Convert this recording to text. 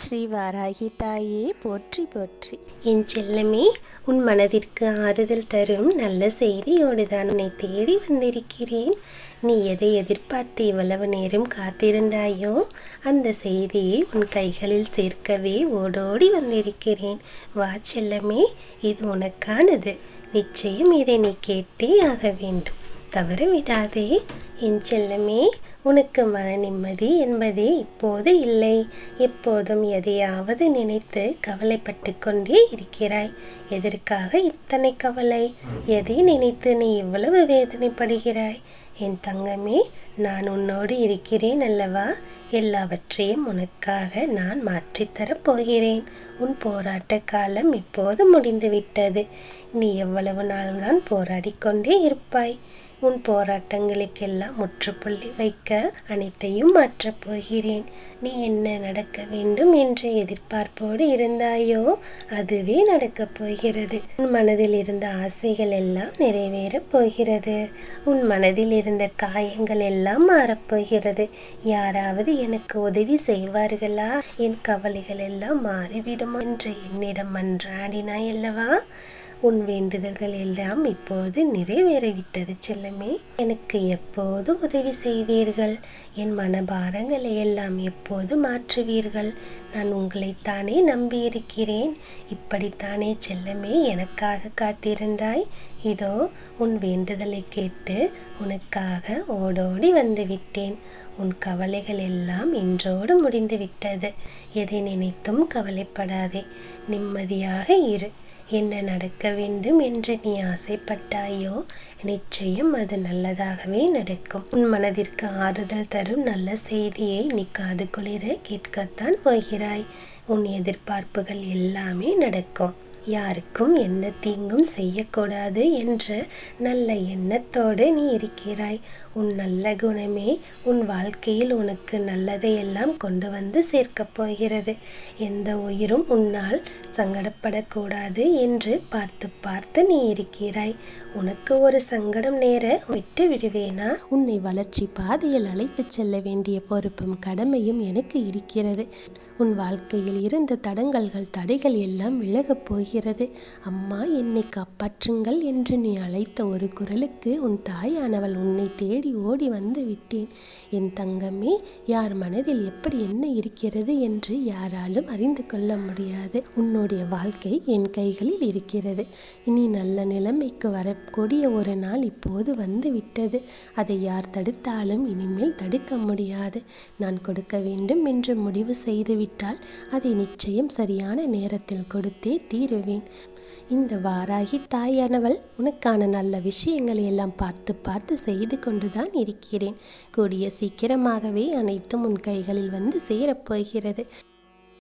ஸ்ரீ வாராகி தாயே போற்றி போற்றி. என் செல்லமே உன் மனதிற்கு ஆறுதல் தரும் நல்ல செய்தியோடு தான் உன்னை தேடி வந்திருக்கிறேன். நீ எதை எதிர்பார்த்து இவ்வளவு நேரம் காத்திருந்தாயோ அந்த செய்தியை உன் கைகளில் சேர்க்கவே ஓடோடி வந்திருக்கிறேன். வா செல்லமே இது உனக்கானது. நிச்சயம் இதை நீ கேட்டே ஆக வேண்டும். தவற விடாதே. என் செல்லமே உனக்கு மன நிம்மதி என்பதே இப்போது இல்லை. எப்போதும் எதையாவது நினைத்து கவலைப்பட்டு கொண்டே இருக்கிறாய். எதற்காக இத்தனை கவலை? எதை நினைத்து நீ இவ்வளவு வேதனைப்படுகிறாய்? என் தங்கமே நான் உன்னோடு இருக்கிறேன் அல்லவா? எல்லாவற்றையும் உனக்காக நான் மாற்றித்தரப் போகிறேன். உன் போராட்ட காலம் இப்போது முடிந்துவிட்டது. நீ எவ்வளவு நாள்தான் போராடி கொண்டே இருப்பாய். உன் போராட்டங்களுக்கெல்லாம் முற்றுப்புள்ளி வைக்க அனைத்தையும் மாற்றப் போகிறேன். நீ என்ன நடக்க வேண்டும் என்ற எதிர்பார்ப்போடு இருந்தாயோ அதுவே நடக்கப் போகிறது. உன் மனதில் இருந்த ஆசைகள் எல்லாம் நிறைவேறப் போகிறது. உன் மனதில் இருந்த காயங்கள் எல்லாம் மாறப்போகிறது யாராவது எனக்கு உதவி செய்வார்களா? என் கவலைகள் எல்லாம் மாறிவிடுமோ? என்று என்னிடம் மன்றாடினாய் அல்லவா? உன் வேண்டுதல்கள் எல்லாம் இப்போது நிறைவேறிவிட்டது செல்லமே. எனக்கு எப்போது உதவி செய்வீர்கள்? என் மனபாரங்களை எல்லாம் எப்போது மாற்றுவீர்கள்? நான் உங்களைத்தானே நம்பியிருக்கிறேன். இப்படித்தானே செல்லமே எனக்காக காத்திருந்தாய். இதோ உன் வேண்டுதலை கேட்டு உனக்காக ஓடோடி வந்து விட்டேன் உன் கவலைகள் எல்லாம் இன்றோடு முடிந்து விட்டது எதை நினைத்தும் கவலைப்படாதே. நிம்மதியாக இரு. என்ன நடக்க வேண்டும் என்று நீ ஆசைப்பட்டாயோ நிச்சயம் அது நல்லதாகவே நடக்கும். உன் மனதிற்கு ஆறுதல் தரும் நல்ல செய்தியை நீ காது குளிர கேட்கத்தான் போகிறாய். உன் எதிர்பார்ப்புகள் எல்லாமே நடக்கும். யாருக்கும் எந்த தீங்கும் செய்யக்கூடாது என்ற நல்ல எண்ணத்தோடு நீ இருக்கிறாய். உன் நல்ல குணமே உன் வாழ்க்கையில் உனக்கு நல்லதையெல்லாம் கொண்டு வந்து சேர்க்கப் போகிறது. எந்த உயிரும் உன்னால் சங்கடப்படக்கூடாது என்று பார்த்து பார்த்து நீ இருக்கிறாய். உனக்கு ஒரு சங்கடம் நேர விட்டு விடுவேனா? உன்னை வளர்ச்சி பாதையில் அழைத்துச் செல்ல வேண்டிய பொறுப்பும் கடமையும் எனக்கு இருக்கிறது. உன் வாழ்க்கையில் இருந்த தடங்கல்கள் தடைகள் எல்லாம் விலகப் போகிறது. அம்மா என்னை காப்பாற்றுங்கள் என்று நீ அழைத்த ஒரு குரலுக்கு உன் தாயானவள் உன்னை தேடி ஓடி வந்து விட்டேன். என் தங்கமே யார் மனதில் எப்படி என்ன இருக்கிறது என்று யாராலும் அறிந்து கொள்ள முடியாது. உன்னுடைய வாழ்க்கை என் கைகளில் இருக்கிறது. இனி நல்ல நிலைமைக்கு வரக்கூடிய ஒரு நாள் இப்போது வந்து விட்டது. அதை யார் தடுத்தாலும் இனிமேல் தடுக்க முடியாது. நான் கொடுக்க வேண்டும் என்று முடிவு செய்துவிட்டால் அதை நிச்சயம் சரியான நேரத்தில் கொடுத்தே தீருவேன் இந்த வாராகி தாயானவள் உனக்கான நல்ல விஷயங்களை எல்லாம் பார்த்து பார்த்து செய்து கொண்டுதான் இருக்கிறேன். கூடிய சீக்கிரமாகவே அனைத்தும் உன் கைகளில் வந்து சேரப்போகிறது.